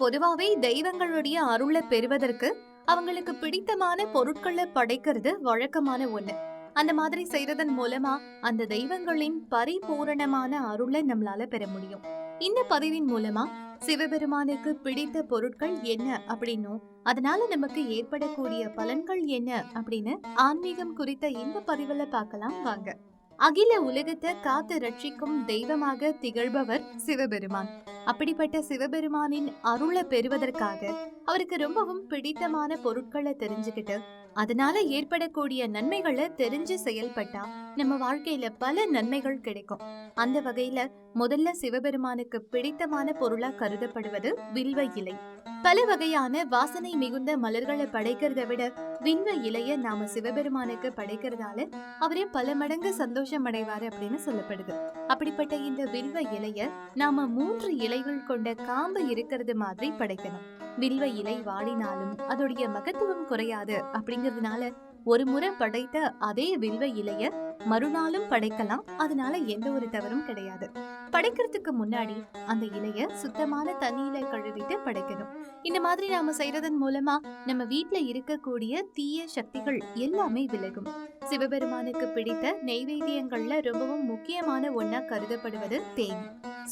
பொதுவாவே தெய்வங்களுடைய அருளை பெறுவதற்கு அவங்களுக்கு பிடித்தமான பொருட்களை படைக்கிறது வழக்கமான ஒண்ணு. அந்த மாதிரி செய்யறதன் மூலமா அந்த தெய்வங்களின் பரிபூரணமான அருளை நம்மளால பெற முடியும். இந்த பதிவின் மூலமா சிவபெருமானுக்கு பிடித்த பொருட்கள் என்ன அப்படின்னும் அதனால நமக்கு ஏற்படக்கூடிய பலன்கள் என்ன அப்படின்னு ஆன்மீகம் குறித்த இந்த பதிவுல பார்க்கலாம் வாங்க. அகில உலகத்தை காத்து ரட்சிக்கும் தெய்வமாக திகழ்பவர் சிவபெருமான். அப்படிப்பட்ட சிவபெருமானின் அருளை பெறுவதற்காக அவருக்கு ரொம்பவும் பிடித்தமான பொருட்களை தெரிஞ்சுக்கிட்டு அதனால ஏற்படக்கூடிய நன்மைகளை தெரிஞ்சு செயல்பட்டா நம்ம வாழ்க்கையில பல நன்மைகள் கிடைக்கும். அந்த வகையில முதல்ல சிவபெருமானுக்கு பிடித்தமான பொருளா கருதப்படுவது வில்வ இலை. பல வகையான வாசனை மிகுந்த மலர்களை படைக்கிறத விட வில்வ இலைய நாம சிவபெருமானுக்கு படைக்கிறதால அவரே பல மடங்கு சந்தோஷம் அடைவாரு அப்படின்னு சொல்லப்படுது. அப்படிப்பட்ட இந்த வில்வ இலைய நாம மூன்று இலைகள் கொண்ட காம்பு இருக்கிறது மாதிரி படைக்கணும். வில்வ இலை வாடினாலும் அதோடைய மகத்துவம் குறையாது. அப்படிங்கறதுனால ஒரு முறை படைத்த அதே வில்வ இலைய மறுநாளும் படைக்கலாம். அதனால எந்த ஒரு தவறும் கிடையாது. படைக்கிறதுக்கு முன்னாடி அந்த இலைய சுத்தமான தண்ணியில கழுவிட்டு படைக்கணும். இந்த மாதிரி நாம செய்யறதன் மூலமா நம்ம வீட்டுல இருக்கக்கூடிய தீய சக்திகள் எல்லாமே விலகும். சிவபெருமானுக்கு பிடித்த நெய்வேத்தியங்கள்ல ரொம்பவும் முக்கியமான ஒன்னா கருதப்படுவது தேன்.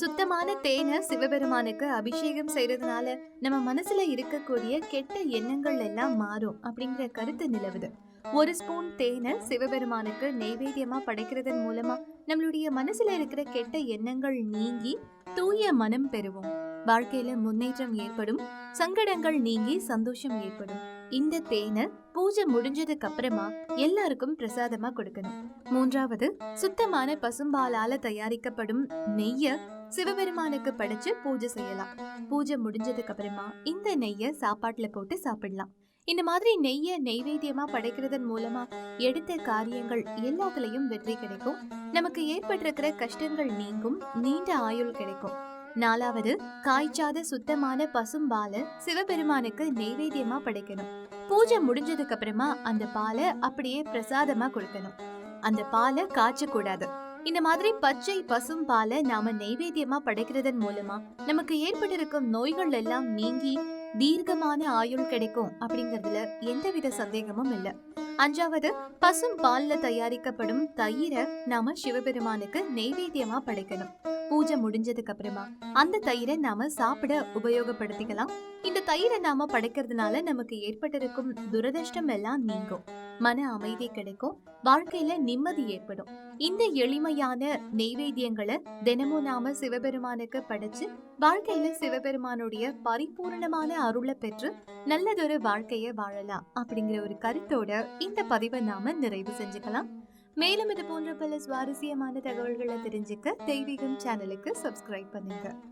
சுத்தமான தேனை சிவபெருமானுக்கு அபிஷேகம் செய்யறதுனால நம்ம மனசுல இருக்கக்கூடிய கெட்ட எண்ணங்கள் எல்லாம் மாறும் அப்படிங்கிற கருத்து நிலவுது. ஒரு ஸ்பூன் தேனை சிவபெருமானுக்கு நெய்வேத்தியமா படைக்கிறதன் மூலமா நம்மளுடைய மனசுல இருக்கிற கெட்ட எண்ணங்கள் நீங்கி தூய மனம் பெறுவோம். வாழ்க்கையில முன்னேற்றம் ஏற்படும் சங்கடங்கள் நீங்கி சந்தோஷம் ஏற்படும். இந்த தேனை பூஜை முடிஞ்சதுக்கு அப்புறமா எல்லாருக்கும் பிரசாதமா கொடுக்கணும். மூன்றாவது சுத்தமான பசும்பாலால தயாரிக்கப்படும் நெய்ய சிவபெருமானுக்கு படைச்சு பூஜை செய்யலாம். பூஜை முடிஞ்சதுக்கு அப்புறமா இந்த நெய்ய சாப்பாட்டுல போட்டு சாப்பிடலாம். இந்த மாதிரி நெய்ய நெய்வேத்தியமா படைக்கிறதன் மூலமா எடுத்த காரியங்கள் எல்லாத்துலயும் வெற்றி கிடைக்கும். நமக்கு ஏற்பட்டிருக்கிற கஷ்டங்கள் நீங்கும் நீண்ட ஆயுள் கிடைக்கும். நாலாவது காய்ச்சாத சுத்தமான பசும்பாலை சிவபெருமானுக்கு நெய்வேத்தியமா படைக்கணும். பூஜை முடிஞ்சதுக்கு அப்புறமா அந்த பாலை அப்படியே பிரசாதமா கொடுக்கணும். அந்த பாலை காய்ச்சக்கூடாது. இந்த மாதிரி பச்சை பசும் பாலை நாம நெய்வேத்தியமா படைக்கிறதன் மூலமா நமக்கு ஏற்பட்டிருக்கும் நோய்கள் எல்லாம் நீங்கி தீர்க்கமான ஆயுள் கிடைக்கும் அப்படிங்கறதுல எந்தவித சந்தேகமும் இல்ல. அஞ்சாவது பசும் பால்ல தயாரிக்கப்படும் தயிரை நாம சிவபெருமானுக்கு நெய்வேத்தியமா படைக்கணும். பூஜை முடிஞ்சதுக்கு அப்புறமா அந்த தயிரை நாம சாப்பிட உபயோகப்படுத்திக்கலாம். இந்த தயிரை நாம படைக்கிறதுனால நமக்கு ஏற்பட்டிருக்கும் துரதிருஷ்டம் எல்லாம் நீங்கும். மன அமைதி கிடைக்கும். வாழ்க்கையில நிம்மதி ஏற்படும். இந்த எளிமையான நெய்வேத்தியங்களை தினமும் நாம சிவபெருமானுக்கு படைச்சு வாழ்க்கையில சிவபெருமானுடைய பரிபூர்ணமான அருளை பெற்று நல்லதொரு வாழ்க்கைய வாழலாம் அப்படிங்கிற ஒரு கருத்தோட இந்த பதிவை நாம நிறைவு செஞ்சுக்கலாம். மேலும் இது போன்ற பல சுவாரஸ்யமான தகவல்களை தெரிஞ்சுக்க தெய்வீகம் சேனலுக்கு சப்ஸ்கிரைப் பண்ணுங்க.